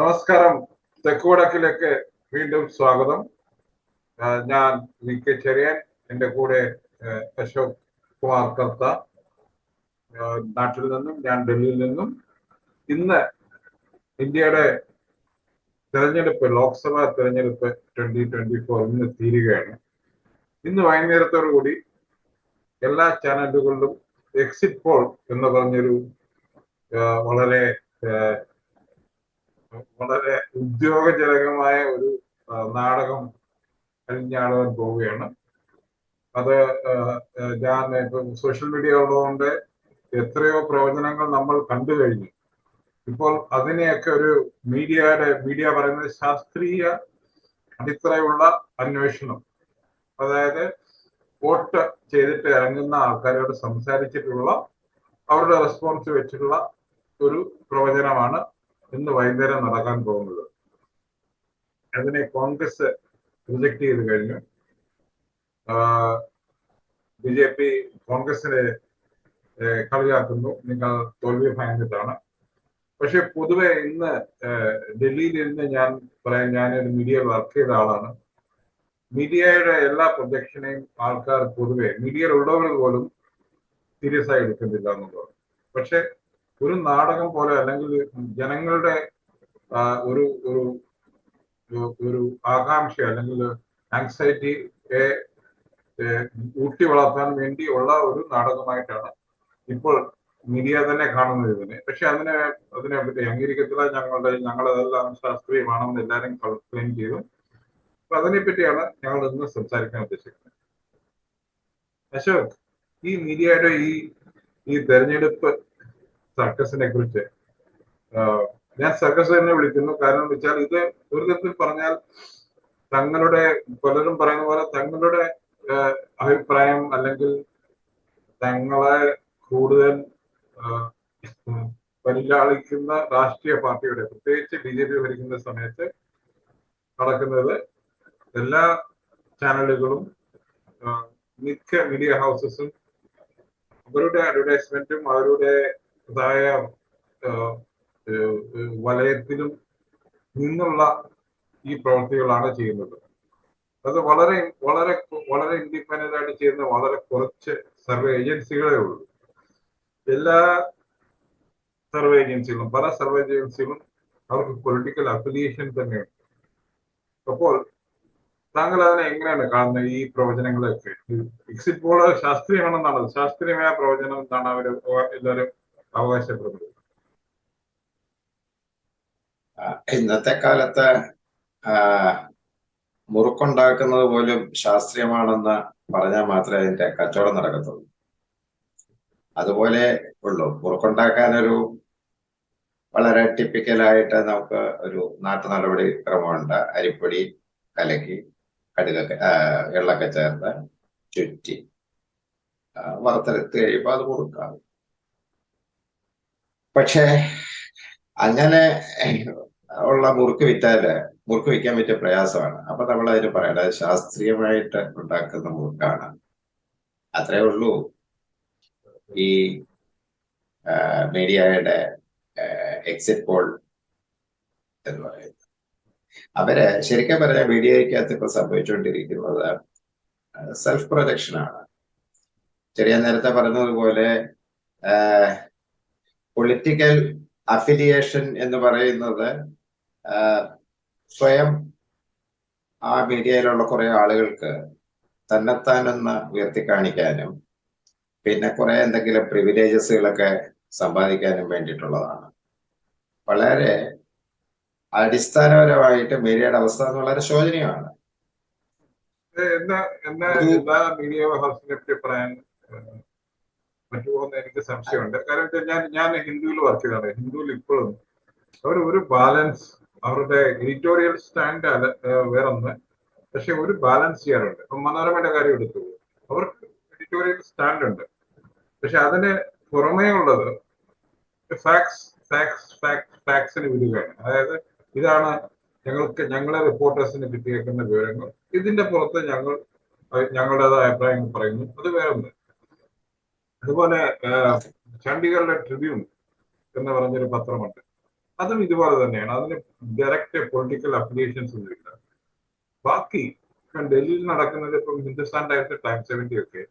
നമസ്കാരം. തെക്കുവടക്കിലേക്ക് വീണ്ടും സ്വാഗതം. ഞാൻ വി കെ ചെറിയൻ എന്റെ കൂടെ അശോക് കുമാർ കർത്ത. നാട്ടിൽ നിന്നും ഞാൻ ഡൽഹിയിൽ നിന്നും. ഇന്ന് ഇന്ത്യയുടെ തെരഞ്ഞെടുപ്പ് ലോക്സഭാ തെരഞ്ഞെടുപ്പ് ട്വന്റി ട്വന്റി ഫോർ ഇന്ന് തീരുകയാണ്. ഇന്ന് വൈകുന്നേരത്തോടു കൂടി എല്ലാ ചാനലുകളിലും എക്സിറ്റ് പോൾ എന്ന് പറഞ്ഞൊരു വളരെ വളരെ ഉദ്യോഗജനകമായ ഒരു നാടകം അഴിഞ്ഞാടുവാൻ പോവുകയാണ്. അത് ഞാൻ ഇപ്പം സോഷ്യൽ മീഡിയ ഉള്ളതുകൊണ്ട് എത്രയോ പ്രവചനങ്ങൾ നമ്മൾ കണ്ടു കഴിഞ്ഞു. ഇപ്പോൾ അതിനെയൊക്കെ ഒരു മീഡിയയുടെ മീഡിയ പറയുന്നത് ശാസ്ത്രീയ അടിത്തറയുള്ള അന്വേഷണം. അതായത് വോട്ട് ചെയ്തിട്ട് ഇറങ്ങുന്ന ആൾക്കാരോട് സംസാരിച്ചിട്ടുള്ള അവരുടെ റെസ്പോൺസ് വെച്ചിട്ടുള്ള ഒരു പ്രവചനമാണ് ഇന്ന് വൈകുന്നേരം നടക്കാൻ പോകുന്നത്. അതിനെ കോൺഗ്രസ് റിജക്ട് ചെയ്ത് കഴിഞ്ഞു. ബി ജെ പി കോൺഗ്രസിനെ കളിയാക്കുന്നു. നിങ്ങൾ തോൽവി ഭയന്നിട്ടാണ്. പക്ഷെ പൊതുവെ ഇന്ന് ഡൽഹിയിൽ ഇരുന്ന് ഞാൻ പറയാൻ ഞാനൊരു മീഡിയയിൽ വർക്ക് ചെയ്ത ആളാണ്. മീഡിയയുടെ എല്ലാ പ്രൊജക്ഷനെയും ആൾക്കാർ പൊതുവെ മീഡിയയിൽ ഉള്ളവർ പോലും സീരിയസ് ആയി എടുക്കുന്നില്ല എന്നുള്ളത് പക്ഷെ ഒരു നാടകം പോലെ അല്ലെങ്കിൽ ജനങ്ങളുടെ ഒരു ഒരു ഒരു- ആകാംക്ഷ അല്ലെങ്കിൽ ആങ്സൈറ്റിയെ ഊട്ടി വളർത്താൻ വേണ്ടിയുള്ള ഒരു നാടകമായിട്ടാണ് ഇപ്പോൾ മീഡിയ തന്നെ കാണുന്നത് ഇതിനെ. പക്ഷെ അതിനെ അതിനെ പറ്റി അംഗീകരിക്കത്തില്ല. ഞങ്ങളുടെ ഞങ്ങളതെല്ലാം ശാസ്ത്രീയമാണെന്ന് എല്ലാവരും ക്ലെയിം ചെയ്തു. അപ്പൊ അതിനെ പറ്റിയാണ് ഞങ്ങൾ ഇന്ന് സംസാരിക്കാൻ ഉദ്ദേശിക്കുന്നത്. അശോക് ഈ മീഡിയയുടെ ഈ ഈ തെരഞ്ഞെടുപ്പ് സർക്കസിനെ കുറിച്ച്. ഞാൻ സർക്കസ് തന്നെ വിളിക്കുന്നു. കാരണം വെച്ചാൽ ഇത് ഒരു തരത്തിൽ പറഞ്ഞാൽ തങ്ങളുടെ പലരും പറയുന്ന പോലെ തങ്ങളുടെ അഭിപ്രായം അല്ലെങ്കിൽ തങ്ങളെ കൂടുതൽ പരിലാളിക്കുന്ന രാഷ്ട്രീയ പാർട്ടിയുടെ പ്രത്യേകിച്ച് ബി ജെ പി ഭരിക്കുന്ന സമയത്ത് നടക്കുന്നത് എല്ലാ ചാനലുകളും മിക്ക മീഡിയ ഹൗസസും അവരുടെ അഡ്വർടൈസ്മെന്റും അവരുടേതായ ഏഹ്, വലയത്തിലും നിന്നുള്ള ഈ പ്രവൃത്തികളാണ് ചെയ്യുന്നത്. അത് വളരെ വളരെ വളരെ ഇൻഡിപെൻഡന്റ് ആയിട്ട് ചെയ്യുന്ന വളരെ കുറച്ച് സർവേ ഏജൻസികളേ ഉള്ളൂ. എല്ലാ സർവേ ഏജൻസികളും പല സർവേ ഏജൻസികളും അവർക്ക് പൊളിറ്റിക്കൽ അഫിലിയേഷൻ തന്നെയുണ്ട്. അപ്പോൾ താങ്കൾ അതിനെ എങ്ങനെയാണ് കാണുന്നത്? ഈ പ്രവചനങ്ങളൊക്കെ? Exit poll ശാസ്ത്രീയമാണെന്നാണ്? ശാസ്ത്രീയമായ പ്രവചനം എന്താണ്? അവർ എല്ലാവരും അവകാശപ്പെടുന്നത് ഇന്നത്തെ കാലത്ത് മുറുക്കുണ്ടാക്കുന്നത് പോലും ശാസ്ത്രീയമാണെന്ന് പറഞ്ഞാൽ മാത്രമേ അതിന്റെ കച്ചവടം നടക്കത്തുള്ളൂ. അതുപോലെ ഉള്ളൂ. മുറുക്കുണ്ടാക്കാനൊരു വളരെ ടിപ്പിക്കലായിട്ട് നമുക്ക് ഒരു നാട്ടു നടപടി ക്രമമുണ്ട്. അരിപ്പൊടി കലക്കി കടുകൊക്കെ വെള്ളമൊക്കെ ചേർത്ത് ചുറ്റി വറുത്തെടുത്ത് കഴിയുമ്പോൾ അത് മുറുക്കാം പക്ഷേ അങ്ങനെ ഉള്ള മുറുക്ക് വിറ്റാൽ മുറുക്ക് വിൽക്കാൻ പറ്റിയ പ്രയാസമാണ്. അപ്പൊ നമ്മൾ അതിന് പറയേണ്ടത് ശാസ്ത്രീയമായിട്ട് ഉണ്ടാക്കുന്ന മുറുക്കാണ്. അത്രേ ഉള്ളൂ ഈ മീഡിയയുടെ എക്സിറ്റ് പോൾ എന്ന് പറയുന്നത്. അവർ ശരിക്കും പറഞ്ഞ മീഡിയക്കകത്ത് ഇപ്പൊ സംഭവിച്ചുകൊണ്ടിരിക്കുന്നത് സെൽഫ് പ്രൊജക്ഷനാണ് ചെറിയ നേരത്തെ പറഞ്ഞതുപോലെ പൊളിറ്റിക്കൽ അഫിലിയേഷൻ എന്ന് പറയുന്നത് സ്വയം ആ മീഡിയയിലുള്ള കുറെ ആളുകൾക്ക് തന്നെത്താനൊന്ന് ഉയർത്തി കാണിക്കാനും പിന്നെ കുറെ എന്തെങ്കിലും പ്രിവിലേജസുകളൊക്കെ സമ്പാദിക്കാനും വേണ്ടിയിട്ടുള്ളതാണ്. വളരെ അടിസ്ഥാനപരമായിട്ട് മീഡിയയുടെ അവസ്ഥ വളരെ ശോചനീയമാണ്. എന്താ എന്താ മീഡിയ ഹൗസിനെ പറയാൻ പറ്റുമോ എന്ന് എനിക്ക് സംശയമുണ്ട്. കാരണം വെച്ചാൽ ഞാൻ ഞാൻ ഹിന്ദുവിൽ വർക്ക് ചെയ്താണ്. ഹിന്ദുവിൽ ഇപ്പോഴും അവർ ഒരു ബാലൻസ് അവരുടെ എഡിറ്റോറിയൽ സ്റ്റാൻഡ് അല്ല വേറൊന്ന്. പക്ഷെ ഒരു ബാലൻസ് ചെയ്യാറുണ്ട്. ഇപ്പം മനോരമയുടെ കാര്യം എടുത്തു. അവർക്ക് എഡിറ്റോറിയൽ സ്റ്റാൻഡ് ഉണ്ട്. പക്ഷെ അതിന് പുറമേ ഉള്ളത് ഫാക്സ് ഫാക്സ് ഫാക്സ് ഫാക്സിന് വിടുകയാണ്. അതായത് ഇതാണ് ഞങ്ങൾക്ക് ഞങ്ങളെ റിപ്പോർട്ടേഴ്സിന് കിട്ടിയേക്കുന്ന വിവരങ്ങൾ. ഇതിന്റെ പുറത്ത് ഞങ്ങൾ ഞങ്ങളുടേതായ അഭിപ്രായങ്ങൾ പറയുന്നു. അത് വേറെ ഒന്ന് അതുപോലെ ചണ്ഡീഗറിലെ ട്രിബ്യൂൺ എന്ന് പറഞ്ഞൊരു പത്രമുണ്ട്. അതും ഇതുപോലെ തന്നെയാണ്. അതിന് ഡയറക്റ്റ് പൊളിറ്റിക്കൽ അഫിലിയേഷൻസ് ഒന്നുമില്ല ബാക്കി ഡൽഹിയിൽ നടക്കുന്നത് ഇപ്പം ഹിന്ദുസ്ഥാൻ ടൈംസ് ടൈം സെവന്റി ഒക്കെ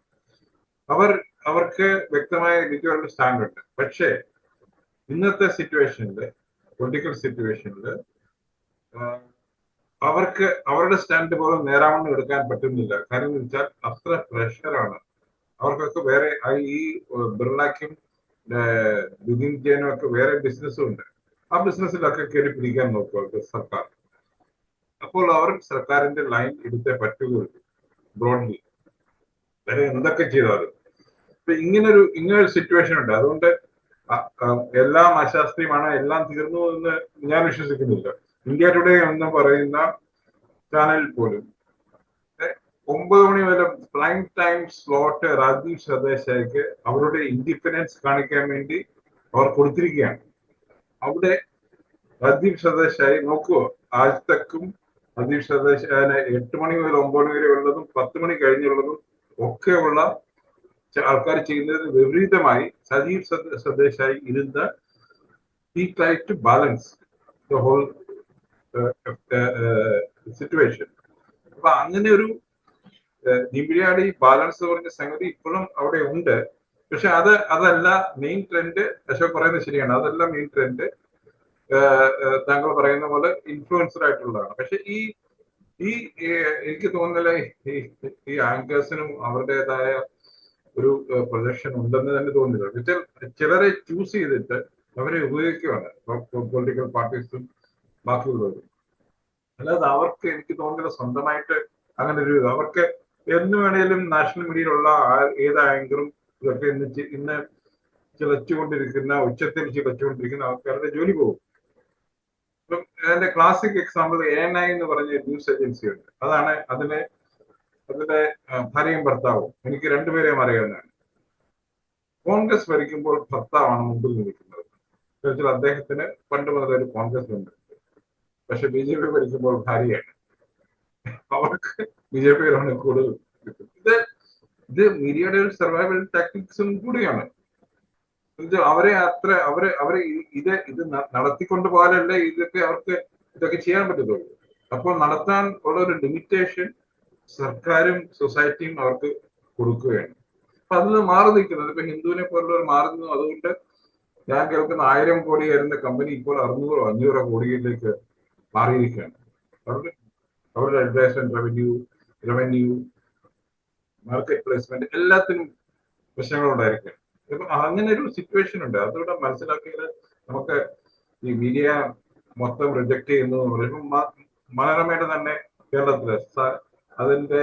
അവർ അവർക്ക് വ്യക്തമായ രീതിയിലുള്ള സ്റ്റാൻഡ് ഉണ്ട് പക്ഷേ ഇന്നത്തെ സിറ്റുവേഷനിൽ പൊളിറ്റിക്കൽ സിറ്റുവേഷനിൽ അവർക്ക് അവരുടെ സ്റ്റാൻഡ് പോലും നേരാവണ്ണം എടുക്കാൻ പറ്റുന്നില്ല. കാരണം എന്ന് വെച്ചാൽ അത്ര പ്രഷറാണ് അവർക്കൊക്കെ വേറെ ഈ ബിർളയ്ക്കും ബിദിൻ ജയനും ഒക്കെ വേറെ ബിസിനസ്സും ഉണ്ട്. ആ ബിസിനസ്സിലൊക്കെ കയറി പിടിക്കാൻ നോക്കുക സർക്കാർ. അപ്പോൾ അവർ സർക്കാരിന്റെ ലൈൻ എടുത്തേ പറ്റുകയുള്ളൂ ബ്രോഡ്ലി വേറെ എന്തൊക്കെ ചെയ്താലും. ഇപ്പൊ ഇങ്ങനൊരു ഇങ്ങനൊരു സിറ്റുവേഷൻ ഉണ്ട്. അതുകൊണ്ട് എല്ലാം അശാസ്ത്രീയമാണ് എല്ലാം തീർന്നു എന്ന് ഞാൻ വിശ്വസിക്കുന്നില്ല. ഇന്ത്യ ടുഡേ എന്ന് പറയുന്ന ചാനൽ പോലും ഒമ്പത് മണി വരെ പ്രൈം ടൈം സ്ലോട്ട് രാജീവ് സർദേശായിക്ക് അവരുടെ ഇൻഡിപെൻഡൻസ് കാണിക്കാൻ വേണ്ടി അവർ കൊടുത്തിരിക്കുകയാണ്. അവിടെ രാജീവ് സ്വദേശായി നോക്കുവോ ആജ്തക്കും രാജീവ് സർദേശായന് എട്ട് മണി മുതൽ ഒമ്പത് മണി വരെ ഉള്ളതും പത്ത് മണി കഴിഞ്ഞുള്ളതും ഒക്കെയുള്ള ആൾക്കാർ ചെയ്യുന്നതിന് വിപരീതമായി സജീവ് സ്വദേശായി ഇരുന്ന് ഈ ബാലൻസ് ദ ഹോൾ സിറ്റുവേഷൻ അപ്പൊ അങ്ങനെ ഒരു നിമിടിയാടി ബാലൻസ് പറഞ്ഞ സംഗതി ഇപ്പോഴും അവിടെ ഉണ്ട്. പക്ഷെ അത് അതല്ല മെയിൻ ട്രെൻഡ് അശോക് പറയുന്നത് ശരിയാണ്. അതല്ല മെയിൻ ട്രെൻഡ് താങ്കൾ പറയുന്ന പോലെ ഇൻഫ്ലുവൻസർ ആയിട്ടുള്ളതാണ്. പക്ഷെ ഈ ഈ എനിക്ക് തോന്നുന്നില്ല ഈ- ആങ്കേഴ്സിനും അവരുടേതായ ഒരു പ്രൊജക്ഷൻ ഉണ്ടെന്ന് തന്നെ തോന്നുന്നില്ല. ചിലരെ ചൂസ് ചെയ്തിട്ട് അവരെ ഉപയോഗിക്കുകയാണ്. പൊളിറ്റിക്കൽ പാർട്ടീസും ബാക്കിയുള്ളവരും. അല്ലാതെ അവർക്ക് എനിക്ക് തോന്നുന്നില്ല സ്വന്തമായിട്ട് അങ്ങനെ ഒരു അവർക്ക് എന്ന് വേണേലും നാഷണൽ മീഡിയയിലുള്ള ഏത് ആങ്കറും ഇതൊക്കെ ഇന്ന് ഇന്ന് ചിലച്ചുകൊണ്ടിരിക്കുന്ന ഉച്ചത്തിൽ ചിലച്ചുകൊണ്ടിരിക്കുന്ന ആൾക്കാരുടെ ജോലി പോകും. അതിന്റെ ക്ലാസിക് എക്സാമ്പിൾ എൻ ഐ എന്ന് പറഞ്ഞ ന്യൂസ് ഏജൻസി ഉണ്ട്. അതാണ് അതിന് അതിന്റെ ഭാര്യയും ഭർത്താവും. എനിക്ക് രണ്ടുപേരെയും അറിയാവുന്നതാണ് കോൺഗ്രസ് ഭരിക്കുമ്പോൾ ഭർത്താവാണ് മുമ്പിൽ നിൽക്കുന്നത്. എന്നുവെച്ചാൽ അദ്ദേഹത്തിന് പണ്ട് മുതൽ ഒരു കോൺഗ്രസ് ഉണ്ട്. പക്ഷെ ബി ജെ പി ഭരിക്കുമ്പോൾ ഭാര്യയാണ്. അവർക്ക് ബി ജെ പിയിലാണ് കൂടുതൽ. ഇത് ഇത് മീഡിയയുടെ ഒരു സർവൈവൽ ടാക്ടിക്സും കൂടിയാണ്. അവരെ അത്ര അവരെ അവരെ ഇത് ഇത് നടത്തിക്കൊണ്ട് പോകാനല്ലേ ഇതൊക്കെ അവർക്ക് ഇതൊക്കെ ചെയ്യാൻ പറ്റത്തുള്ളൂ. അപ്പോൾ നടത്താൻ ഉള്ള ഒരു ലിമിറ്റേഷൻ സർക്കാരും സൊസൈറ്റിയും അവർക്ക് കൊടുക്കുകയാണ്. അപ്പൊ അതിൽ നിന്ന് മാറി നിൽക്കുന്നത് ഇപ്പൊ ഹിന്ദുവിനെ പോലുള്ളവർ മാറി നിന്നു. അതുകൊണ്ട് ഞാൻ കേൾക്കുന്ന ആയിരം കോടി വരുന്ന കമ്പനി ഇപ്പോൾ അറുന്നൂറോ അഞ്ഞൂറോ കോടിയിലേക്ക് മാറിയിരിക്കുകയാണ്. അവരുടെ അവരുടെ and revenue revenue market placement എല്ലാത്തിനും പ്രശ്നങ്ങളുണ്ടായിരിക്കും അപ്പൊ അങ്ങനെ ഒരു സിറ്റുവേഷൻ ഉണ്ട്. അതുകൂടെ മനസ്സിലാക്കിയത് നമുക്ക് ഈ മീഡിയ മൊത്തം റിജക്ട് ചെയ്യുന്നു പറയുമ്പോൾ മനോരമയുടെ തന്നെ കേരളത്തിൽ അതിന്റെ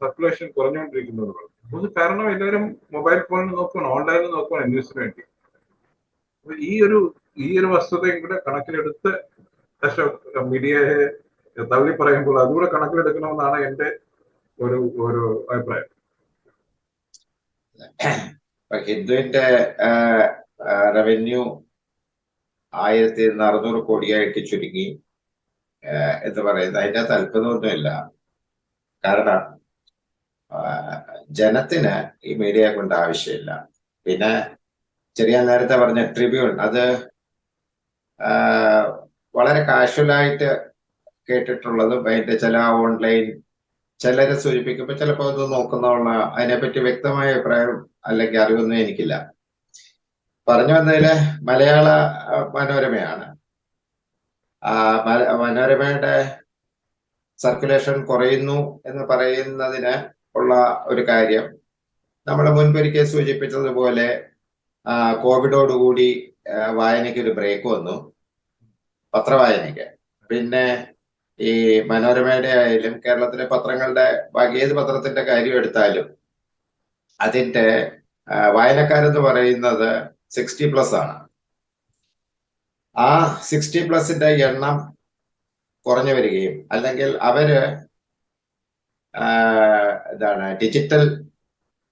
സർക്കുലേഷൻ കുറഞ്ഞുകൊണ്ടിരിക്കുന്നു അത് കാരണം എല്ലാവരും മൊബൈൽ ഫോണിൽ നോക്കണം ഓൺലൈനിൽ നോക്കണം ന്യൂസിന് വേണ്ടി. ഈ ഒരു ഈ ഒരു വസ്തുതയും കൂടെ കണക്കിലെടുത്ത് മീഡിയയെ തള്ളി പറയുമ്പോൾ അതുകൂടെ കണക്കിലെടുക്കണമെന്നാണ് എന്റെ ഒരു ഒരു അഭിപ്രായം. ഹിന്ദുവിന്റെ റവന്യൂ ആയിരത്തി അറുന്നൂറ് കോടിയായിട്ട് ചുരുങ്ങി എന്ന് പറയുന്നത് അതിന്റെ അകത്ത് കാരണം ജനത്തിന് ഈ മീഡിയയെ കൊണ്ട് ആവശ്യമില്ല. പിന്നെ ചെറിയ നേരത്തെ പറഞ്ഞ ട്രിബ്യൂൺ അത് വളരെ കാഷ്വലായിട്ട് കേട്ടിട്ടുള്ളതും. അതിന്റെ ചില ഓൺലൈൻ ചിലരെ സൂചിപ്പിക്കുമ്പോൾ ചിലപ്പോൾ അത് നോക്കുന്നതുള്ള അതിനെപ്പറ്റി വ്യക്തമായ അഭിപ്രായം അല്ലെങ്കിൽ അറിവൊന്നും എനിക്കില്ല. പറഞ്ഞു വന്നതിൽ മലയാള മനോരമയാണ്. മനോരമയുടെ സർക്കുലേഷൻ കുറയുന്നു എന്ന് പറയുന്നതിന് ഉള്ള ഒരു കാര്യം. നമ്മൾ മുൻപൊരിക്കൽ സൂചിപ്പിച്ചതുപോലെ കോവിഡോടുകൂടി വായനയ്ക്ക് ഒരു ബ്രേക്ക് വന്നു. പത്രവായനയ്ക്ക്. പിന്നെ ഈ മനോരമയുടെ ആയാലും കേരളത്തിലെ പത്രങ്ങളുടെ ബാക്കി ഏത് പത്രത്തിന്റെ കാര്യം എടുത്താലും അതിന്റെ വായനക്കാരെന്ന് പറയുന്നത് സിക്സ്റ്റി പ്ലസ് ആണ്. ആ സിക്സ്റ്റി പ്ലസിന്റെ എണ്ണം കുറഞ്ഞു വരികയും അല്ലെങ്കിൽ അവർ ഇതാണ് ഡിജിറ്റൽ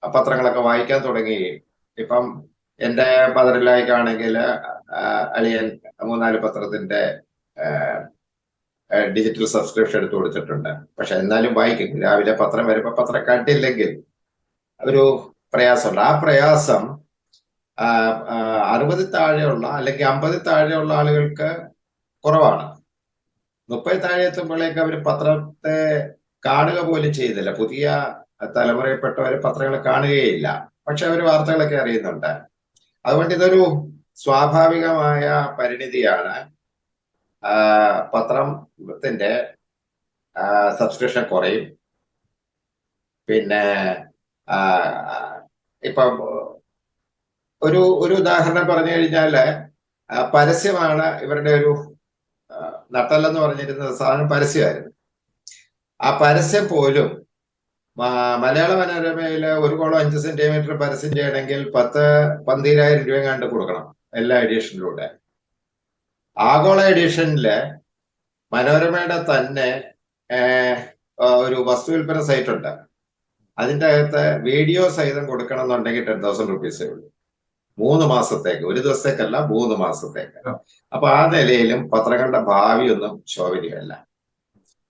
പത്രങ്ങളൊക്കെ വായിക്കാൻ തുടങ്ങുകയും ഇപ്പം എന്റെ പത്രത്തിലേക്കാണെങ്കിൽ അളിയൻ മൂന്നാൽ പത്രത്തിന്റെ ഡിജിറ്റൽ സബ്സ്ക്രിപ്ഷൻ എടുത്തു കൊടുത്തിട്ടുണ്ട്. പക്ഷെ എന്നാലും വായിക്കും. രാവിലെ പത്രം വരുമ്പോ പത്രം കണ്ടില്ലെങ്കിൽ ഒരു പ്രയാസമുണ്ട്. ആ പ്രയാസം അറുപതി താഴെയുള്ള അല്ലെങ്കിൽ അമ്പതിൽ താഴെയുള്ള ആളുകൾക്ക് കുറവാണ്. മുപ്പത് താഴെ എത്തുമ്പോഴേക്ക് അവർ പത്രത്തെ കാണുക പോലും ചെയ്യുന്നില്ല. പുതിയ തലമുറയിൽപ്പെട്ടവർ പത്രങ്ങൾ കാണുകയില്ല. പക്ഷെ അവർ വാർത്തകളൊക്കെ അറിയുന്നുണ്ട്. അതുകൊണ്ട് ഇതൊരു സ്വാഭാവികമായ പരിണിതിയാണ്. പത്രത്തിന്റെ സബ്സ്ക്രിപ്ഷൻ കുറയും. പിന്നെ ഇപ്പൊ ഒരു ഒരു ഉദാഹരണം പറഞ്ഞു കഴിഞ്ഞാൽ പരസ്യമാണ് ഇവരുടെ ഒരു നട്ടല്ലെന്ന് പറഞ്ഞിരുന്ന സാധനം പരസ്യമായിരുന്നു. ആ പരസ്യം പോലും മലയാള മനോരമയിൽ ഒരു കോളം അഞ്ച് സെന്റിമീറ്റർ പരസ്യം ചെയ്യണമെങ്കിൽ പത്ത് പന്തിരായിരം രൂപ കണ്ട് കൊടുക്കണം എല്ലാ എഡിഷനിലൂടെ. ആഗോള എഡിഷനിൽ മനോരമയുടെ തന്നെ ഒരു വസ്തു വിൽപ്പന സൈറ്റ് ഉണ്ട്. അതിന്റെ അകത്ത് വീഡിയോ സഹിതം കൊടുക്കണം എന്നുണ്ടെങ്കിൽ ടെൻ തൗസൻഡ് റുപ്പീസേ ഉള്ളൂ. മൂന്ന് മാസത്തേക്ക് ഒരു ദിവസത്തേക്കല്ല മൂന്ന് മാസത്തേക്ക്. അപ്പൊ ആ നിലയിലും പത്രങ്ങളുടെ ഭാവിയൊന്നും ശോഭനീയമല്ല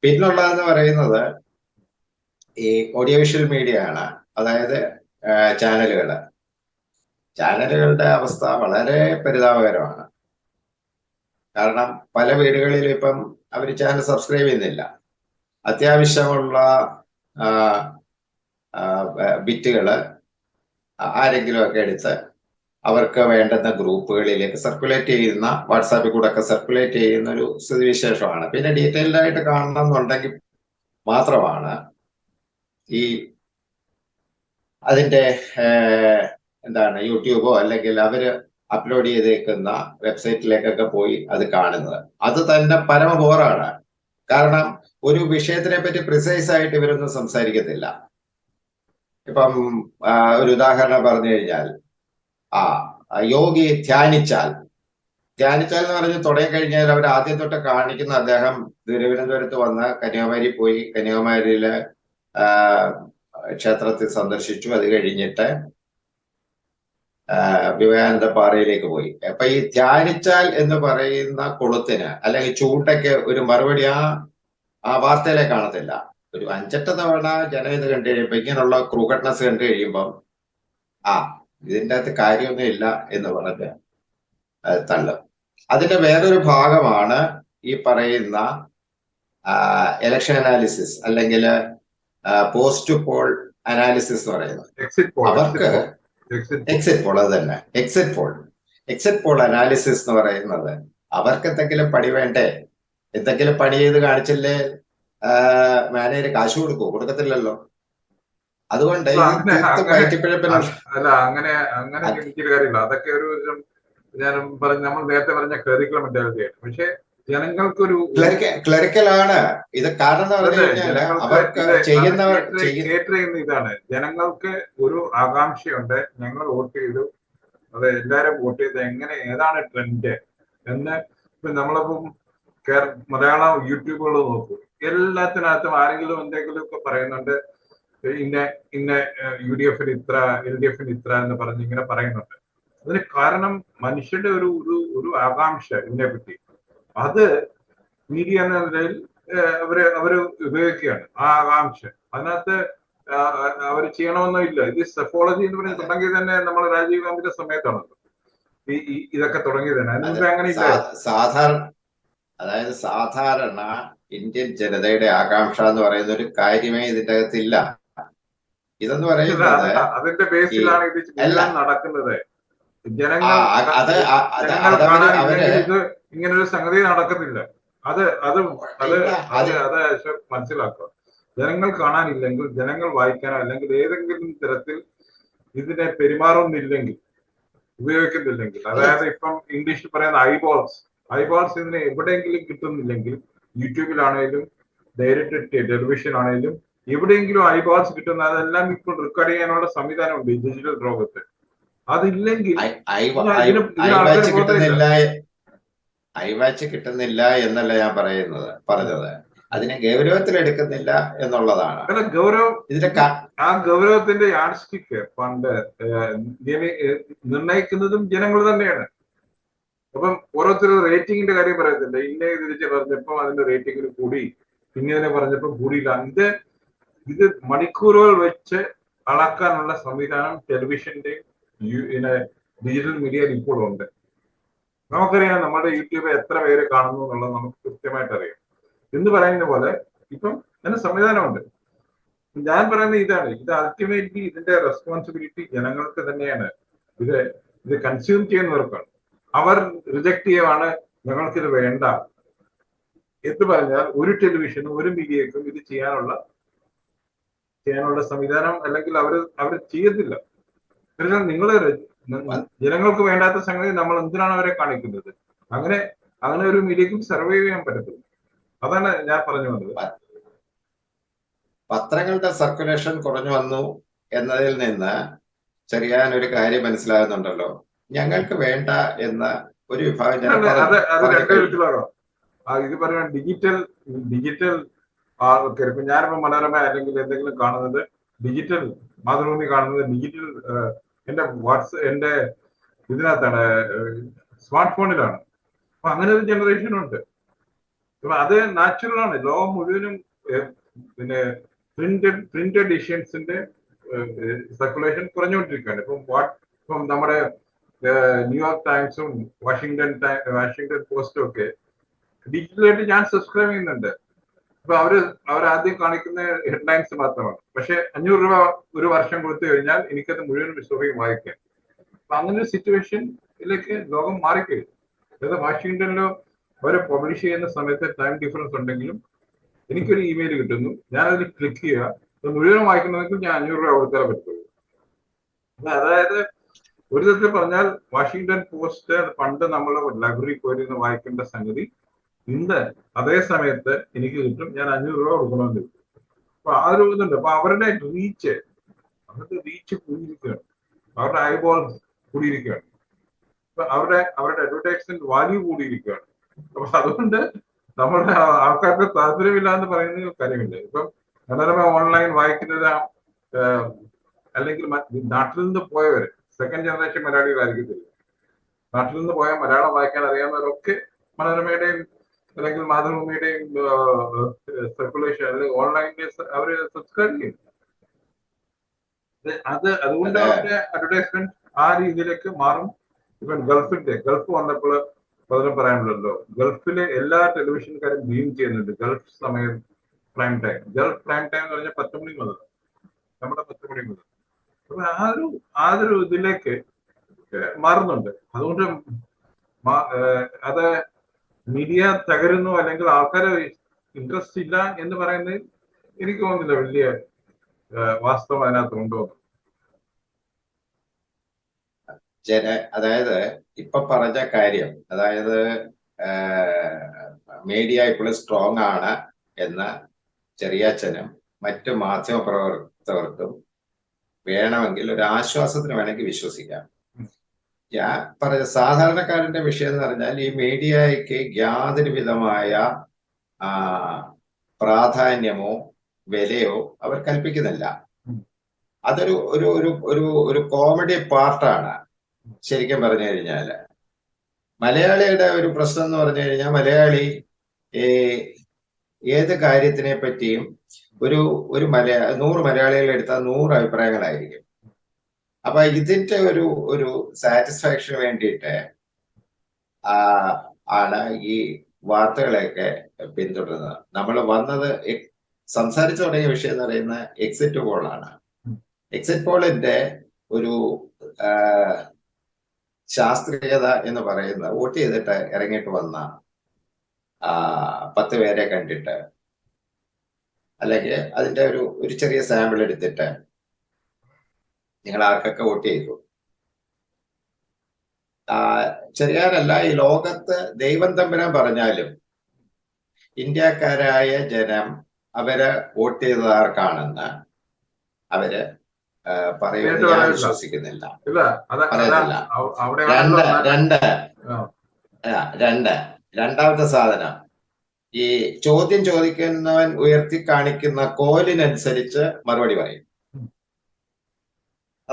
പിന്നുള്ളതെന്ന് പറയുന്നത് ഈ ഓഡിയോ വിഷ്വൽ മീഡിയ ആണ്. അതായത് ചാനലുകൾ ചാനലുകളുടെ അവസ്ഥ വളരെ പരിതാപകരമാണ്. കാരണം പല വീടുകളിലും ഇപ്പം അവർ ചാനൽ സബ്സ്ക്രൈബ് ചെയ്യുന്നില്ല. അത്യാവശ്യമുള്ള ബിറ്റുകൾ ആരെങ്കിലുമൊക്കെ എടുത്ത് അവർക്ക് വേണ്ടുന്ന ഗ്രൂപ്പുകളിലേക്ക് സർക്കുലേറ്റ് ചെയ്യുന്ന വാട്സാപ്പിൽ കൂടെ ഒക്കെ സർക്കുലേറ്റ് ചെയ്യുന്ന ഒരു സ്ഥിതിവിശേഷമാണ്. പിന്നെ ഡീറ്റെയിൽഡ് ആയിട്ട് കാണണം എന്നുണ്ടെങ്കിൽ മാത്രമാണ് ഈ അതിന്റെ എന്താണ് യൂട്യൂബോ അല്ലെങ്കിൽ അവർ അപ്ലോഡ് ചെയ്തേക്കുന്ന വെബ്സൈറ്റിലേക്കൊക്കെ പോയി അത് കാണുന്നത്. അത് തന്നെ പരമ ബോറാണ് കാരണം ഒരു വിഷയത്തിനെ പറ്റി പ്രിസൈസ് ആയിട്ട് ഇവരൊന്നും സംസാരിക്കത്തില്ല. ഇപ്പം ഒരു ഉദാഹരണം പറഞ്ഞു കഴിഞ്ഞാൽ ആ യോഗി ധ്യാനിച്ചാൽ. ധ്യാനിച്ചാൽ എന്ന് പറഞ്ഞ് തുടങ്ങി കഴിഞ്ഞാൽ അവർ ആദ്യം തൊട്ട് കാണിക്കുന്ന അദ്ദേഹം തിരുവനന്തപുരത്ത് വന്ന് കന്യാകുമാരി പോയി. കന്യാകുമാരിയിലെ ക്ഷേത്രത്തിൽ സന്ദർശിച്ചു. അത് കഴിഞ്ഞിട്ട് വിവേകാനന്ദ പാറയിലേക്ക് പോയി. അപ്പൊ ഈ ധ്യാനിച്ചാൽ എന്ന് പറയുന്ന കൊളുത്തിന് അല്ലെങ്കിൽ ചൂണ്ടയ്ക്ക് ഒരു മറുപടി ആ ആ വാർത്തയിലെ കാണത്തില്ല. ഒരു അഞ്ചെട്ട് തവണ ജനം ഇത് കണ്ടു കഴിയുമ്പോ ഇങ്ങനെയുള്ള ക്രൂക്കട്ട്നെസ് കണ്ടു കഴിയുമ്പം ആ ഇതിന്റെ അകത്ത് കാര്യമൊന്നും ഇല്ല എന്ന് പറഞ്ഞ് തള്ളും. അതിന്റെ വേറൊരു ഭാഗമാണ് ഈ പറയുന്ന എലക്ഷൻ അനാലിസിസ് അല്ലെങ്കിൽ പോസ്റ്റ് പോൾ അനാലിസിസ് എന്ന് പറയുന്നത്. അവർക്ക് എക്സിറ്റ് പോൾ അത് തന്നെ exit poll exit poll analysis എന്ന് പറയുന്നത് അവർക്ക് എന്തെങ്കിലും പണി വേണ്ടേ? എന്തെങ്കിലും പണി ചെയ്ത് കാണിച്ചില്ലേ? മാനേജർ കാശ് കൊടുക്കുമോ കൊടുക്കത്തില്ലല്ലോ. അതുകൊണ്ട് അല്ല അങ്ങനെ അങ്ങനെ കാര്യമില്ല. അതൊക്കെ ഒരു ഞാൻ പറഞ്ഞ നമ്മൾ നേരത്തെ പറഞ്ഞ കരിക്കുലം മെന്റാലിറ്റിയാണ് പക്ഷെ ജനങ്ങൾക്കൊരു ക്ലറിക്കലാണ് ഇത് കാരണം അവർക്ക് ചെയ്യുന്നവർ ചെയ്യുന്ന ഇതാണ്. ജനങ്ങൾക്ക് ഒരു ആകാംക്ഷയുണ്ട്. ഞങ്ങൾ വോട്ട് ചെയ്തു. അത് എല്ലാരും വോട്ട് ചെയ്ത് എങ്ങനെ ഏതാണ് ട്രെൻഡ് എന്ന് ഇപ്പൊ നമ്മളിപ്പം കേര- മലയാളം യൂട്യൂബുകൾ നോക്കും. എല്ലാത്തിനകത്തും ആരെങ്കിലും എന്തെങ്കിലും ഒക്കെ പറയുന്നുണ്ട്. ഇന്ന ഇന്ന യു ഡി എഫിന് ഇത്ര എൽ ഡി എഫിന് ഇത്ര എന്ന് പറഞ്ഞ് ഇങ്ങനെ പറയുന്നുണ്ട്. അതിന് കാരണം മനുഷ്യന്റെ ഒരു ഒരു ഒരു ആകാംക്ഷ ഇതിനെ പറ്റി അത് മീഡിയ എന്ന നിലയിൽ അവർ അവർ ഉപയോഗിക്കുകയാണ്. ആ ആകാംക്ഷ. അതിനകത്ത് അവർ ചെയ്യണമെന്നോ ഇല്ല. ഇത് സെഫോളജി എന്ന് പറഞ്ഞ് തുടങ്ങി തന്നെ നമ്മൾ രാജീവ് ഗാന്ധിയുടെ സമയത്താണല്ലോ ഈ ഇതൊക്കെ തുടങ്ങിയത് തന്നെ. അതിന് അങ്ങനെ ഇല്ല സാധാരണ അതായത് സാധാരണ ഇന്ത്യൻ ജനതയുടെ ആകാംക്ഷ എന്ന് പറയുന്ന ഒരു കാര്യമേ ഇതിന്റെ അകത്തില്ല ഇതെന്ന് പറയുന്നത് അത് അതിന്റെ ബേസിലാണ് ഇത് എല്ലാം നടക്കുന്നത്. ജനങ്ങൾ അത് ജനങ്ങൾ ഇത് ഇങ്ങനൊരു സംഗതി നടക്കുന്നില്ല. അത് അത് അത് അത് അത് മനസ്സിലാക്കുക. ജനങ്ങൾ കാണാനില്ലെങ്കിൽ ജനങ്ങൾ വായിക്കാനോ അല്ലെങ്കിൽ ഏതെങ്കിലും തരത്തിൽ ഇതിനെ പെരുമാറുന്നില്ലെങ്കിൽ ഉപയോഗിക്കുന്നില്ലെങ്കിൽ അതായത് ഇപ്പം ഇംഗ്ലീഷിൽ പറയുന്ന ഐബോൾസ് ഐബോൾസ് ഇതിനെ എവിടെയെങ്കിലും കിട്ടുന്നില്ലെങ്കിൽ യൂട്യൂബിലാണെങ്കിലും നേരിട്ട് ടെലിവിഷൻ ആണെങ്കിലും എവിടെയെങ്കിലും ഐബോൾസ് കിട്ടുന്ന അതെല്ലാം ഇപ്പോൾ റെക്കോർഡ് ചെയ്യാനുള്ള സംവിധാനം ഉണ്ട് ഡിജിറ്റൽ ലോകത്ത്. അതില്ലെങ്കിൽ ഐ- ഐ- ഇതിന് ഐ- ഇതിന് ഐവാച്ച് വാച്ച് കിട്ടുന്നില്ല എന്നല്ല ഞാൻ പറയുന്നത് പറഞ്ഞത്. അതിനെ ഗൗരവത്തിൽ എടുക്കുന്നില്ല എന്നുള്ളതാണ്. ഗൗരവം ഇതിന്റെ ആ ഗൗരവത്തിന്റെ യാഡ്സ്റ്റിക്ക് പണ്ട് നിർണയിക്കുന്നതും ജനങ്ങൾ തന്നെയാണ്. അപ്പം ഓരോരുത്തരും റേറ്റിംഗിന്റെ കാര്യം പറയത്തില്ല? ഇന്നെ തിരിച്ച് പറഞ്ഞപ്പം അതിന്റെ റേറ്റിംഗിന് കൂടി ഇങ്ങനെ പറഞ്ഞപ്പം കൂടിയില്ല. ഇത് ഇത് മണിക്കൂറുകൾ വെച്ച് അളക്കാനുള്ള സംവിധാനം ടെലിവിഷന്റെ ഡിജിറ്റൽ മീഡിയയിൽ ഇപ്പോഴും ഉണ്ട്. നമുക്കറിയാം നമ്മുടെ യൂട്യൂബ് എത്ര പേര് കാണുന്നു എന്നുള്ളത് നമുക്ക് കൃത്യമായിട്ട് അറിയാം. എന്ന് പറയുന്ന പോലെ ഇപ്പം അതിന് സംവിധാനമുണ്ട്. ഞാൻ പറയുന്നത് ഇതാണ്. ഇത് അൾട്ടിമേറ്റ്ലി ഇതിന്റെ റെസ്പോൺസിബിലിറ്റി ജനങ്ങൾക്ക് തന്നെയാണ്. ഇത് ഇത് കൺസ്യൂം ചെയ്യുന്നവർക്കാണ്. അവർ റിജക്ട് ചെയ്യുവാണ് ഞങ്ങൾക്കിത് വേണ്ട. എന്ന് പറഞ്ഞാൽ ഒരു ടെലിവിഷനും ഒരു മീഡിയക്കും ഇത് ചെയ്യാനുള്ള ചെയ്യാനുള്ള സംവിധാനം അല്ലെങ്കിൽ അവർ അവർ ചെയ്യത്തില്ല. നിങ്ങൾ ജനങ്ങൾക്ക് വേണ്ടാത്ത സംഗതി നമ്മൾ എന്തിനാണ് അവരെ കാണിക്കുന്നത്? അങ്ങനെ അങ്ങനെ ഒരു മീഡിയക്കും സർവൈവ് ചെയ്യാൻ പറ്റത്തില്ല. അതാണ് ഞാൻ പറഞ്ഞു വന്നത്. പത്രങ്ങളുടെ സർക്കുലേഷൻ കുറഞ്ഞു വന്നു എന്നതിൽ നിന്ന് ചെറിയാൻ ഒരു കാര്യം മനസ്സിലാകുന്നുണ്ടല്ലോ. ഞങ്ങൾക്ക് വേണ്ട എന്ന ഒരു വിഭാഗം ഇത് പറയാൻ ഡിജിറ്റൽ ഡിജിറ്റൽ ഞാനിപ്പോ മനോരമ അല്ലെങ്കിൽ എന്തെങ്കിലും കാണുന്നത് ഡിജിറ്റൽ മാതൃഭൂമി കാണുന്നത് ഡിജിറ്റൽ എന്റെ വാട്സ് എന്റെ ഇതിനകത്താണ് സ്മാർട്ട് ഫോണിലാണ് അപ്പൊ അങ്ങനെ ഒരു ജനറേഷൻ ഉണ്ട്. അപ്പൊ അത് നാച്ചുറൽ ആണ്. ലോകം മുഴുവനും പിന്നെ പ്രിന്റഡ് പ്രിന്റഡ് എഡിഷൻസിന്റെ സർക്കുലേഷൻ കുറഞ്ഞുകൊണ്ടിരിക്കുകയാണ്. ഇപ്പം വാട്ട് ഇപ്പം നമ്മുടെ ന്യൂയോർക്ക് ടൈംസും വാഷിങ്ടൺ ടൈം വാഷിംഗ്ടൺ പോസ്റ്റും ഒക്കെ ഡിജിറ്റലായിട്ട് ഞാൻ സബ്സ്ക്രൈബ് ചെയ്യുന്നുണ്ട്. അപ്പൊ അവർ അവർ ആദ്യം കാണിക്കുന്ന ഹെഡ്ലൈൻസ് മാത്രമാണ്. പക്ഷെ അഞ്ഞൂറ് രൂപ ഒരു വർഷം കൊടുത്തു കഴിഞ്ഞാൽ എനിക്കത് മുഴുവൻ വിശ്വസിക്കും വായിക്കാം. അപ്പൊ അങ്ങനെ ഒരു സിറ്റുവേഷനിലേക്ക് ലോകം മാറിക്കഴിഞ്ഞു. അതായത് വാഷിങ്ടണിലോ അവരെ പബ്ലിഷ് ചെയ്യുന്ന സമയത്ത് ടൈം ഡിഫറൻസ് ഉണ്ടെങ്കിലും എനിക്കൊരു ഇമെയിൽ കിട്ടുന്നു. ഞാൻ അതിൽ ക്ലിക്ക് ചെയ്യുക മുഴുവൻ വായിക്കണമെങ്കിൽ ഞാൻ അഞ്ഞൂറ് രൂപ കൊടുത്താലേ പറ്റുള്ളൂ അതായത് ഒരു തരത്തിൽ പറഞ്ഞാൽ വാഷിങ്ടൺ പോസ്റ്റ് പണ്ട് നമ്മൾ ലൈബ്രറി പോയിരുന്ന് വായിക്കേണ്ട സംഗതി ഇന്ന് അതേ സമയത്ത് എനിക്ക് കിട്ടും. ഞാൻ അഞ്ഞൂറ് രൂപ കൊടുക്കണമെന്ന് കിട്ടും. അപ്പൊ ആ ഒരു ഇതുണ്ട്. അപ്പൊ അവരുടെ റീച്ച് അവരുടെ റീച്ച് കൂടിയിരിക്കുകയാണ്. അവരുടെ ഐബോൾ കൂടിയിരിക്കുകയാണ്. അപ്പൊ അവരുടെ അവരുടെ അഡ്വർടൈസ്മെന്റ് വാല്യൂ കൂടിയിരിക്കുകയാണ്. അപ്പൊ അതുകൊണ്ട് നമ്മുടെ ആൾക്കാർക്ക് താല്പര്യമില്ല എന്ന് പറയുന്ന കാര്യമില്ല. ഇപ്പം മനോരമ ഓൺലൈൻ വായിക്കുന്നത് അല്ലെങ്കിൽ നാട്ടിൽ നിന്ന് പോയവർ സെക്കൻഡ് ജനറേഷൻ മലയാളികളായിരിക്കത്തില്ല. നാട്ടിൽ നിന്ന് പോയ മലയാളം വായിക്കാൻ അറിയാവുന്നവരൊക്കെ മനോരമയുടെയും അല്ലെങ്കിൽ മാതൃഭൂമിയുടെയും സർക്കുലേഷൻ അല്ലെങ്കിൽ ഓൺലൈനിൽ അവർ സബ്സ്ക്രൈബ് ചെയ്യും. അത് അതുകൊണ്ട് അവരുടെ അഡ്വർടൈസ്മെന്റ് ആ രീതിയിലേക്ക് മാറും. ഇപ്പം ഗൾഫിന്റെ ഗൾഫ് വന്നപ്പോൾ പലരും പറയാനുള്ളല്ലോ ഗൾഫിലെ എല്ലാ ടെലിവിഷൻകാരും ബീം ചെയ്യുന്നുണ്ട്. ഗൾഫ് സമയം prime time Gulf prime time എന്ന് പറഞ്ഞാൽ പത്ത് മണി മുതൽ. നമ്മുടെ പത്ത് മണി മുതൽ. അപ്പൊ ആ ഒരു ആ ഒരു ഇതിലേക്ക് മാറുന്നുണ്ട്. അതുകൊണ്ട് അത് മീഡിയ തകരുന്നു അല്ലെങ്കിൽ ആൾക്കാരെ ഇൻട്രസ്റ്റ് ഇല്ല എന്ന് പറയുന്നത് എനിക്ക് തോന്നുന്നില്ല വലിയ വാസ്തവം അതിനകത്ത് ഉണ്ടോ ജന അതായത് ഇപ്പൊ പറഞ്ഞ കാര്യം അതായത് മീഡിയ ഇപ്പോഴും സ്ട്രോങ് ആണ് എന്ന് ചെറിയാച്ചനും മറ്റു മാധ്യമ പ്രവർത്തകർക്കും വേണമെങ്കിൽ ഒരു ആശ്വാസത്തിന് വേണമെങ്കിൽ വിശ്വസിക്കാം. ഞാൻ പറഞ്ഞ സാധാരണക്കാരന്റെ വിഷയം എന്ന് പറഞ്ഞാൽ ഈ മീഡിയയ്ക്ക് യാതൊരു വിധമായ പ്രാധാന്യമോ വിലയോ അവർ കൽപ്പിക്കുന്നില്ല. അതൊരു ഒരു ഒരു ഒരു ഒരു കോമഡി പാർട്ടാണ് ശരിക്കും പറഞ്ഞു കഴിഞ്ഞാൽ. മലയാളിയുടെ ഒരു പ്രശ്നം എന്ന് പറഞ്ഞു കഴിഞ്ഞാൽ മലയാളി ഏത് കാര്യത്തിനെ പറ്റിയും ഒരു ഒരു മലയാ നൂറ് മലയാളികൾ എടുത്താൽ നൂറ് അഭിപ്രായങ്ങളായിരിക്കും. അപ്പൊ ഇതിന്റെ ഒരു ഒരു സാറ്റിസ്ഫാക്ഷൻ വേണ്ടിയിട്ട് ആണ് ഈ വാർത്തകളെയൊക്കെ പിന്തുടരുന്നത്. നമ്മൾ വന്നത് സംസാരിച്ചു തുടങ്ങിയ വിഷയം എന്ന് പറയുന്ന എക്സിറ്റ് പോളാണ് എക്സിറ്റ് പോളിന്റെ ഒരു ശാസ്ത്രീയത എന്ന് പറയുന്നത് വോട്ട് ചെയ്തിട്ട് ഇറങ്ങിയിട്ട് വന്ന പത്ത് പേരെ കണ്ടിട്ട് അല്ലെങ്കിൽ അതിന്റെ ഒരു ഒരു ചെറിയ സാമ്പിൾ എടുത്തിട്ട് നിങ്ങൾ ആർക്കൊക്കെ വോട്ട് ചെയ്തു ചെറിയാനല്ല ഈ ലോകത്ത് ദൈവം തമ്പുരാൻ പറഞ്ഞാലും ഇന്ത്യക്കാരായ ജനം അവർ വോട്ട് ചെയ്തത് ആർക്കാണെന്ന് അവർ പറയുന്നത് ഞാൻ. വിശ്വസിക്കുന്നില്ല പറയുന്നില്ല. രണ്ട് രണ്ട് രണ്ട് രണ്ടാമത്തെ സാധനം ഈ ചോദ്യം ചോദിക്കുന്നവൻ ഉയർത്തി കാണിക്കുന്ന കോലിനനുസരിച്ച് മറുപടി പറയും.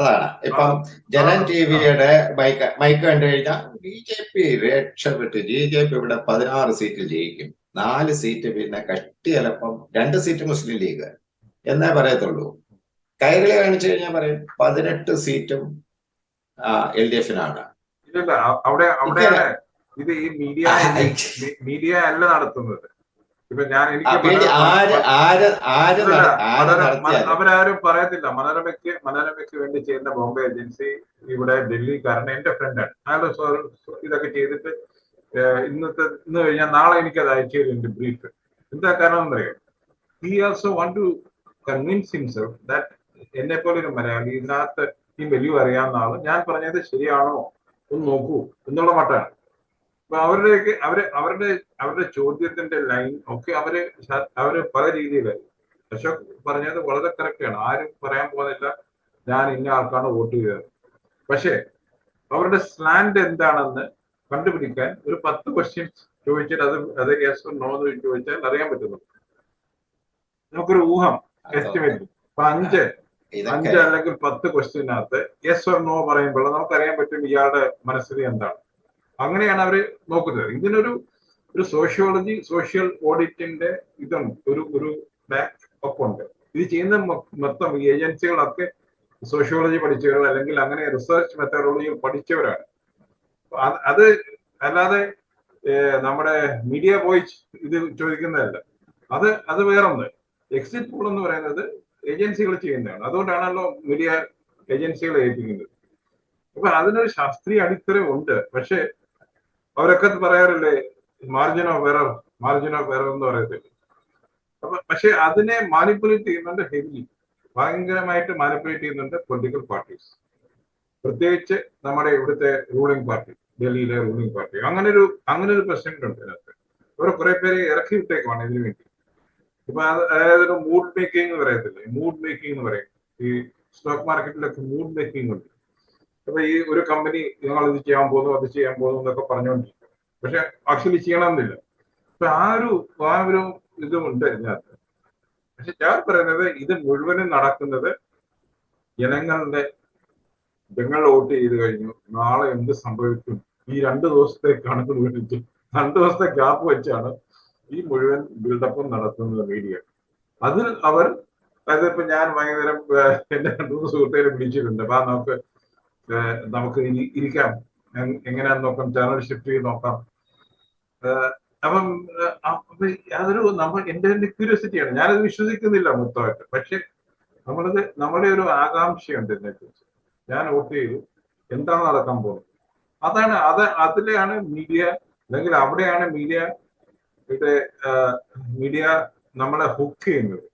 അതാണ്. ഇപ്പം ജനൻ ആ, ടി വിയുടെ മൈക്ക് മൈക്ക് കണ്ടു കഴിഞ്ഞാൽ ബി ജെ പി രക്ഷപ്പെട്ട് ബി ജെ പി ഇവിടെ പതിനാറ് സീറ്റ് ജയിക്കും. നാല് സീറ്റ് പിന്നെ കട്ടിയലപ്പം രണ്ട് സീറ്റ് മുസ്ലിം ലീഗ്. എന്നേ പറയത്തുള്ളൂ. കൈരളി കാണിച്ചു കഴിഞ്ഞാൽ പറയും പതിനെട്ട് സീറ്റും എൽ ഡി എഫിനാണ്. ഇല്ല അവിടെ അവിടെ ഇത് ഈ മീഡിയ മീഡിയ അല്ല നടത്തുന്നത്. ഇപ്പൊ ഞാൻ എനിക്ക് അവരാരും പറയത്തില്ല. മനോരമയ്ക്ക് മനോരമയ്ക്ക് വേണ്ടി ചെയ്യുന്ന ബോംബെ ഏജൻസി ഇവിടെ ഡൽഹിക്കാരൻ എന്റെ ഫ്രണ്ടാണ് സ്വ- ഇതൊക്കെ ചെയ്തിട്ട് ഇന്നത്തെ ഇന്ന് കഴിഞ്ഞാൽ നാളെ എനിക്ക് അത് അയച്ചു തരും ബ്രീഫ് എന്താ കാരണം എന്നറിയാം? He also want to convince himself that എന്നെ പോലെ ഒരു മലയാളി ഇതിനകത്ത് ഈ വലിയ അറിയാവുന്ന ആൾ ഞാൻ പറഞ്ഞത് ശരിയാണോ? ഒന്ന് നോക്കൂ. എന്നുള്ള മട്ടാണ്. അവരുടെയൊക്കെ അവർ അവരുടെ അവരുടെ ചോദ്യത്തിന്റെ ലൈൻ ഒക്കെ അവർ അവർ പല രീതിയിലായി അശോക് പറഞ്ഞത് വളരെ കറക്റ്റാണ് ആണ്. ആരും പറയാൻ പോകുന്നില്ല. ഞാൻ ഇന്ന ആൾക്കാണ് വോട്ട് ചെയ്തത്. പക്ഷേ അവരുടെ സ്ലാൻഡ് എന്താണെന്ന് കണ്ടുപിടിക്കാൻ ഒരു പത്ത് ക്വസ്റ്റ്യൻസ് ചോദിച്ചാൽ അത് അത് യെസ് നോ എന്ന് ചോദിച്ചാൽ അറിയാൻ പറ്റുന്നു. നമുക്കൊരു ഊഹം എസ്റ്റിമേറ്റ് അപ്പൊ അഞ്ച് അഞ്ച് അല്ലെങ്കിൽ പത്ത് ക്വസ്റ്റ്യനകത്ത് യെസ് ഓർ നോ പറയുമ്പോൾ നമുക്കറിയാൻ പറ്റും ഇയാളുടെ മനസ്സിൽ എന്താണ്. അങ്ങനെയാണ് അവർ നോക്കുന്നത്. ഇതിനൊരു ഒരു സോഷ്യോളജി സോഷ്യൽ ഓഡിറ്റിന്റെ ഇതുണ്ട് ഒരു ഒരു ബാക്ക് ഒപ്പുണ്ട് ഇത് ചെയ്യുന്ന മൊത്തം ഈ ഏജൻസികളൊക്കെ സോഷ്യോളജി പഠിച്ചവർ അല്ലെങ്കിൽ അങ്ങനെ റിസർച്ച് മെത്തഡോളജി പഠിച്ചവരാണ്. അത് അല്ലാതെ നമ്മുടെ മീഡിയ വോയിസ് ഇത് ചോദിക്കുന്നതല്ല. അത് അത് വേറൊന്ന്. എക്സിറ്റ് പോൾ എന്ന് പറയുന്നത് ഏജൻസികൾ ചെയ്യുന്നതാണ്. അതുകൊണ്ടാണല്ലോ മീഡിയ ഏജൻസികളെ ഏൽപ്പിക്കുന്നത്. അപ്പൊ അതിനൊരു ശാസ്ത്രീയ അടിത്തറ ഉണ്ട് പക്ഷെ അവരൊക്കെ പറയാറില്ലേ margin of error margin of error എന്ന് പറയത്തില്ല. അപ്പൊ പക്ഷെ അതിനെ മാനിപ്പുലേറ്റ് ചെയ്യുന്നുണ്ട് ഹെവിലി ഭയങ്കരമായിട്ട് മാനിപ്പുലേറ്റ് ചെയ്യുന്നുണ്ട് പൊളിറ്റിക്കൽ പാർട്ടീസ് പ്രത്യേകിച്ച് നമ്മുടെ ഇവിടുത്തെ റൂളിംഗ് പാർട്ടി ഡൽഹിയിലെ റൂളിംഗ് പാർട്ടി അങ്ങനെ ഒരു അങ്ങനെ ഒരു പ്രസിഡന്റ് ഉണ്ട് ഇതിനകത്ത്. ഇവരെ കുറെ പേരെ ഇറക്കി വിട്ടേക്കുവാണ് ഇതിനു വേണ്ടി. ഇപ്പൊ അത് അതായത് ഒരു മൂഡ് മേക്കിംഗ് എന്ന് പറയത്തില്ലേ മൂഡ് മേക്കിംഗ് എന്ന് പറയും. ഈ സ്റ്റോക്ക് മാർക്കറ്റിലൊക്കെ മൂഡ് മേക്കിംഗ് ഉണ്ട്. അപ്പൊ ഈ ഒരു കമ്പനി ഞങ്ങൾ ഇത് ചെയ്യാൻ പോകുന്നു അത് ചെയ്യാൻ പോകുന്നു എന്നൊക്കെ പറഞ്ഞുകൊണ്ടിരിക്കും പക്ഷെ ആക്ച്വലി ചെയ്യണമെന്നില്ല. അപ്പൊ ആ ഒരു ആ ഒരു ഇതുമുണ്ട് ഇതിനകത്ത് പക്ഷെ ഞാൻ പറയുന്നത് ഇത് മുഴുവനും നടക്കുന്നത് ജനങ്ങളുടെ ജനങ്ങൾ വോട്ട് ചെയ്ത് കഴിഞ്ഞു. നാളെ എന്ത് സംഭവിക്കും? ഈ രണ്ട് ദിവസത്തെ കണക്ക് വേണ്ടിയിട്ട് രണ്ട് ദിവസത്തെ ഗ്യാപ്പ് വെച്ചാണ് ഈ മുഴുവൻ ബിൽഡപ്പും നടത്തുന്നത് മീഡിയ അതിൽ അവർ അതായത് ഇപ്പൊ ഞാൻ ഭയങ്കര എന്റെ രണ്ടു സുഹൃത്തുക്കളെ വിളിച്ചിട്ടുണ്ട്. അപ്പൊ നമുക്ക് നമുക്ക് ഇനി ഇരിക്കാം. എങ്- എങ്ങനെയാന്ന് നോക്കാം. ചാനൽ ഷിഫ്റ്റ് ചെയ്ത് നോക്കാം. അപ്പം അതൊരു നമ്മൾ എന്റെ ക്യൂരിയോസിറ്റിയാണ് ഞാനത് വിശ്വസിക്കുന്നില്ല മൊത്തമായിട്ട്. പക്ഷെ നമ്മളത് നമ്മുടെ ഒരു ആകാംക്ഷയുണ്ട് ഇതിനെക്കുറിച്ച്. ഞാൻ വോട്ട് ചെയ്തു. എന്താണ് നടക്കാൻ പോകുന്നത്? അതാണ് അത് അതിലെയാണ് മീഡിയ അല്ലെങ്കിൽ അവിടെയാണ് മീഡിയ മീഡിയ നമ്മളെ ഹുക്ക് ചെയ്യുന്നത്.